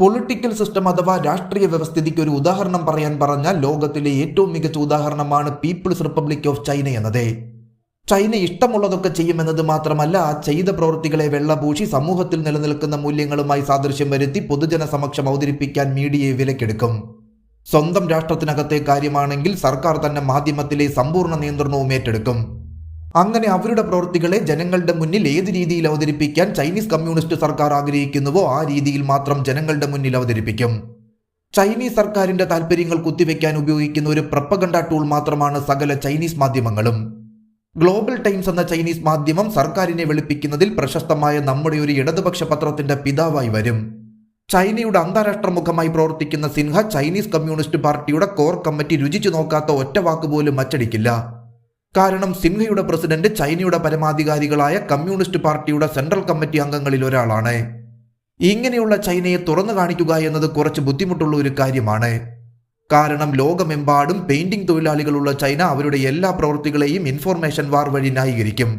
Political system അഥവാ രാഷ്ട്രീയ വ്യവസ്ഥിതിക്ക് ഒരു ഉദാഹരണം പറയാൻ പറഞ്ഞാൽ ലോകത്തിലെ ഏറ്റവും മികച്ച ഉദാഹരണമാണ് പീപ്പിൾസ് റിപ്പബ്ലിക് ഓഫ് ചൈന എന്നത്. ചൈന ഇഷ്ടമുള്ളതൊക്കെ ചെയ്യുമെന്നത് മാത്രമല്ല ആ ചെയ്ത പ്രവൃത്തികളെ വെള്ളപൂശി സമൂഹത്തിൽ നിലനിൽക്കുന്ന മൂല്യങ്ങളുമായി സാദൃശ്യം വരുത്തി പൊതുജന സമക്ഷം അവതരിപ്പിക്കാൻ മീഡിയയെ വിലക്കെടുക്കും. സ്വന്തം രാഷ്ട്രത്തിനകത്തെ കാര്യമാണെങ്കിൽ സർക്കാർ തന്നെ മാധ്യമത്തിലെ സമ്പൂർണ നിയന്ത്രണവും ഏറ്റെടുക്കും. അങ്ങനെ അവരുടെ പ്രവൃത്തികളെ ജനങ്ങളുടെ മുന്നിൽ ഏത് രീതിയിൽ അവതരിപ്പിക്കാൻ ചൈനീസ് കമ്മ്യൂണിസ്റ്റ് സർക്കാർ ആഗ്രഹിക്കുന്നുവോ ആ രീതിയിൽ മാത്രം ജനങ്ങളുടെ മുന്നിൽ അവതരിപ്പിക്കും. ചൈനീസ് സർക്കാരിന്റെ താല്പര്യങ്ങൾ കുത്തിവെക്കാൻ ഉപയോഗിക്കുന്ന ഒരു പ്രപ്പകണ്ട ടൂൾ മാത്രമാണ് സകല ചൈനീസ് മാധ്യമങ്ങളും. ഗ്ലോബൽ ടൈംസ് എന്ന ചൈനീസ് മാധ്യമം സർക്കാരിനെ വെളുപ്പിക്കുന്നതിൽ പ്രശസ്തമായ നമ്മുടെ ഒരു ഇടതുപക്ഷ പത്രത്തിന്റെ പിതാവായി വരും. ചൈനയുടെ അന്താരാഷ്ട്ര മുഖമായി പ്രവർത്തിക്കുന്ന സിൻഹ ചൈനീസ് കമ്മ്യൂണിസ്റ്റ് പാർട്ടിയുടെ കോർ കമ്മിറ്റി രുചിച്ചു നോക്കാത്ത ഒറ്റ വാക്കുപോലും അച്ചടിക്കില്ല. കാരണം സിൻഹയുടെ പ്രസിഡന്റ് ചൈനയുടെ പരമാധികാരികളായ കമ്മ്യൂണിസ്റ്റ് പാർട്ടിയുടെ സെൻട്രൽ കമ്മിറ്റി അംഗങ്ങളിൽ ഒരാളാണ്. ഇങ്ങനെയുള്ള ചൈനയെ തുറന്നു കാണിക്കുക എന്നത് കുറച്ച് ബുദ്ധിമുട്ടുള്ള ഒരു കാര്യമാണ്. കാരണം ലോകമെമ്പാടും പെയിന്റിംഗ് തൊഴിലാളികളുള്ള ചൈന അവരുടെ എല്ലാ പ്രവൃത്തികളെയും ഇൻഫോർമേഷൻ വാർ വഴി ന്യായീകരിക്കും.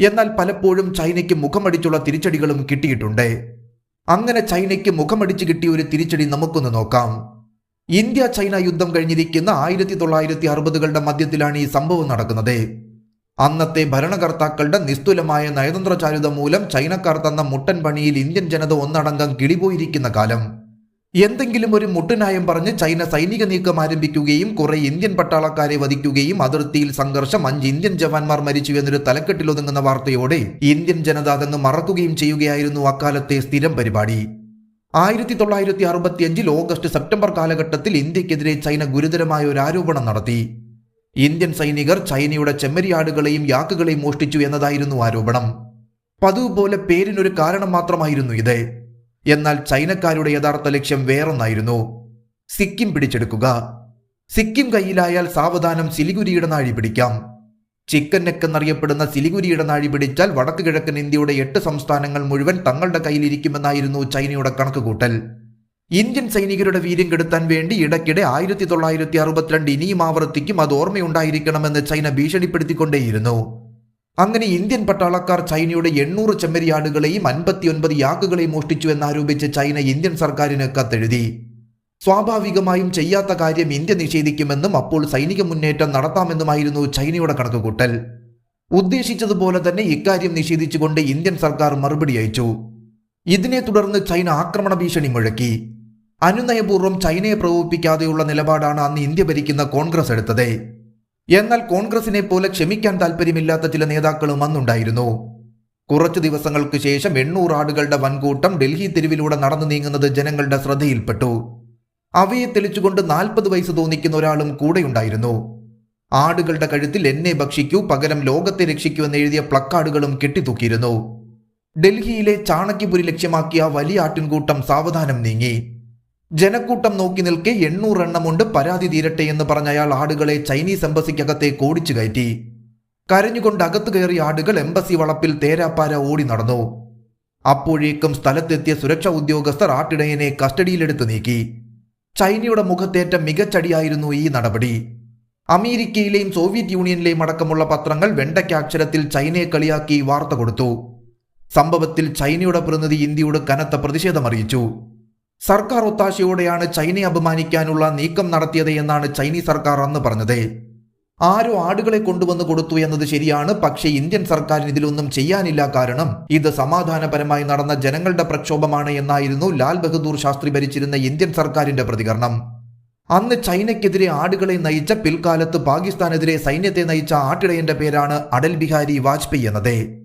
എന്നാൽ പലപ്പോഴും ചൈനയ്ക്ക് മുഖമടിച്ചുള്ള തിരിച്ചടികളും കിട്ടിയിട്ടുണ്ട്. അങ്ങനെ ചൈനയ്ക്ക് മുഖമടിച്ച് കിട്ടിയ ഒരു തിരിച്ചടി നമുക്കൊന്ന് നോക്കാം. ഇന്ത്യ ചൈന യുദ്ധം കഴിഞ്ഞിരിക്കുന്ന ആയിരത്തി തൊള്ളായിരത്തി അറുപതുകളുടെ മധ്യത്തിലാണ് ഈ സംഭവം നടക്കുന്നത്. അന്നത്തെ ഭരണകർത്താക്കളുടെ നിസ്തുലമായ നയതന്ത്ര ചാരുത മൂലം ചൈനക്കാർ തന്ന മുട്ടൻ പണിയിൽ ഇന്ത്യൻ ജനത ഒന്നടങ്കം കിളിപോയിരിക്കുന്ന കാലം. എന്തെങ്കിലും ഒരു മുട്ടനായം പറഞ്ഞ് ചൈന സൈനിക നീക്കം ആരംഭിക്കുകയും കുറെ ഇന്ത്യൻ പട്ടാളക്കാരെ വധിക്കുകയും അതിർത്തിയിൽ സംഘർഷം അഞ്ച് ഇന്ത്യൻ ജവാന്മാർ മരിച്ചു എന്നൊരു തലക്കെട്ടിലൊതുങ്ങുന്ന വാർത്തയോടെ ഇന്ത്യൻ ജനത അതെന്ന് മറക്കുകയും ചെയ്യുകയായിരുന്നു അക്കാലത്തെ സ്ഥിരം പരിപാടി. ആയിരത്തി തൊള്ളായിരത്തി അറുപത്തിയഞ്ചിൽ ഓഗസ്റ്റ് സെപ്റ്റംബർ കാലഘട്ടത്തിൽ ഇന്ത്യക്കെതിരെ ചൈന ഗുരുതരമായ ഒരു ആരോപണം നടത്തി. ഇന്ത്യൻ സൈനികർ ചൈനയുടെ ചെമ്മരിയാടുകളെയും യാക്കുകളെയും മോഷ്ടിച്ചു എന്നതായിരുന്നു ആരോപണം. പതിവ് പോലെ പേരിനൊരു കാരണം മാത്രമായിരുന്നു ഇത്. എന്നാൽ ചൈനക്കാരുടെ യഥാർത്ഥ ലക്ഷ്യം വേറൊന്നായിരുന്നു. സിക്കിം പിടിച്ചെടുക്കുക. സിക്കിം കയ്യിലായാൽ സാവധാനം സിലിഗുരിയുടെ നാഴി പിടിക്കാം. ചിക്കൻ നെക്ക് എന്നറിയപ്പെടുന്ന സിലിഗുരിയുടെ നാഴി പിടിച്ചാൽ വടക്ക് കിഴക്കൻ ഇന്ത്യയുടെ എട്ട് സംസ്ഥാനങ്ങൾ മുഴുവൻ തങ്ങളുടെ കയ്യിലിരിക്കുമെന്നായിരുന്നു ചൈനയുടെ കണക്കുകൂട്ടൽ. ഇന്ത്യൻ സൈനികരുടെ വീര്യം കെടുത്താൻ വേണ്ടി ഇടയ്ക്കിടെ ആയിരത്തി തൊള്ളായിരത്തി അറുപത്തിരണ്ട് ഇനിയും ആവർത്തിക്കും അത് ഓർമ്മയുണ്ടായിരിക്കണമെന്ന് ചൈന ഭീഷണിപ്പെടുത്തിക്കൊണ്ടേയിരുന്നു. അങ്ങനെ ഇന്ത്യൻ പട്ടാളക്കാർ ചൈനയുടെ എണ്ണൂറ് ചെമ്മരിയാടുകളെയും അൻപത്തിയൊൻപത് യാക്കുകളെയും മോഷ്ടിച്ചു എന്നാരോപിച്ച് ചൈന ഇന്ത്യൻ സർക്കാരിന് കത്തെഴുതി. സ്വാഭാവികമായും ചെയ്യാത്ത കാര്യം ഇന്ത്യ നിഷേധിക്കുമെന്നും അപ്പോൾ സൈനിക മുന്നേറ്റം നടത്താമെന്നുമായിരുന്നു ചൈനയുടെ കണക്കുകൂട്ടൽ. ഉദ്ദേശിച്ചതുപോലെ തന്നെ ഇക്കാര്യം നിഷേധിച്ചുകൊണ്ട് ഇന്ത്യൻ സർക്കാർ മറുപടി അയച്ചു. ഇതിനെ തുടർന്ന് ചൈന ആക്രമണ ഭീഷണി മുഴക്കി. അനുനയപൂർവം ചൈനയെ പ്രകോപിപ്പിക്കാതെയുള്ള നിലപാടാണ് അന്ന് ഇന്ത്യ ഭരിക്കുന്ന കോൺഗ്രസ് എടുത്തത്. എന്നാൽ കോൺഗ്രസിനെ പോലെ ക്ഷമിക്കാൻ താല്പര്യമില്ലാത്ത ചില നേതാക്കളും അന്നുണ്ടായിരുന്നു. കുറച്ചു ദിവസങ്ങൾക്ക് ശേഷം എണ്ണൂറ് ആടുകളുടെ വൻകൂട്ടം ഡൽഹി തെരുവിലൂടെ നടന്നു നീങ്ങുന്നത് ജനങ്ങളുടെ ശ്രദ്ധയിൽപ്പെട്ടു. അവയെ തെളിച്ചുകൊണ്ട് നാൽപ്പത് വയസ്സ് തോന്നിക്കുന്ന ഒരാളും കൂടെയുണ്ടായിരുന്നു. ആടുകളുടെ കഴുത്തിൽ എന്നെ ഭക്ഷിക്കൂ പകരം ലോകത്തെ രക്ഷിക്കൂ എന്ന് എഴുതിയ പ്ലക്കാർഡുകളും കെട്ടിത്തൂക്കിയിരുന്നു. ഡൽഹിയിലെ ചാണക്യപുരി ലക്ഷ്യമാക്കിയ വലിയ ആട്ടിൻകൂട്ടം സാവധാനം നീങ്ങി. ജനക്കൂട്ടം നോക്കി നിൽക്കെ എണ്ണൂറെണ്ണമുണ്ട് പരാതി തീരട്ടെ എന്ന് പറഞ്ഞ അയാൾ ആടുകളെ ചൈനീസ് എംബസിക്കകത്തെ കോടിച്ചു കയറ്റി. കരഞ്ഞുകൊണ്ട് അകത്ത് കയറിയ ആടുകൾ എംബസി വളപ്പിൽ തേരാപ്പാര ഓടി നടന്നു. അപ്പോഴേക്കും സ്ഥലത്തെത്തിയ സുരക്ഷാ ഉദ്യോഗസ്ഥർ ആട്ടിടയനെ കസ്റ്റഡിയിലെടുത്തു നീക്കി. ചൈനയുടെ മുഖത്തേറ്റ മികച്ചടിയായിരുന്നു ഈ നടപടി. അമേരിക്കയിലെയും സോവിയറ്റ് യൂണിയനിലെയും അടക്കമുള്ള പത്രങ്ങൾ വെണ്ടയ്ക്കാക്ഷരത്തിൽ ചൈനയെ കളിയാക്കി വാർത്ത കൊടുത്തു. സംഭവത്തിൽ ചൈനയുടെ പ്രതിനിധി ഇന്ത്യയോട് കനത്ത പ്രതിഷേധമറിയിച്ചു സർക്കാർ ഒത്താശയോടെയാണ് ചൈനയെ അപമാനിക്കാനുള്ള നീക്കം നടത്തിയത് എന്നാണ് ചൈനീസ് സർക്കാർ അന്ന് പറഞ്ഞത്. ആരോ ആടുകളെ കൊണ്ടുവന്ന് കൊടുത്തു എന്നത് ശരിയാണ്. പക്ഷേ ഇന്ത്യൻ സർക്കാരിന് ഇതിലൊന്നും ചെയ്യാനില്ല കാരണം ഇത് സമാധാനപരമായി നടന്ന ജനങ്ങളുടെ പ്രക്ഷോഭമാണ് എന്നായിരുന്നു ലാൽ ബഹദൂർ ശാസ്ത്രി ഭരിച്ചിരുന്ന ഇന്ത്യൻ സർക്കാരിന്റെ പ്രതികരണം. അന്ന് ചൈനയ്ക്കെതിരെ ആടുകളെ നയിച്ച പിൽക്കാലത്ത് പാകിസ്ഥാനെതിരെ സൈന്യത്തെ നയിച്ച ആട്ടിടയന്റെ പേരാണ് അടൽ ബിഹാരി വാജ്പേയി എന്നത്.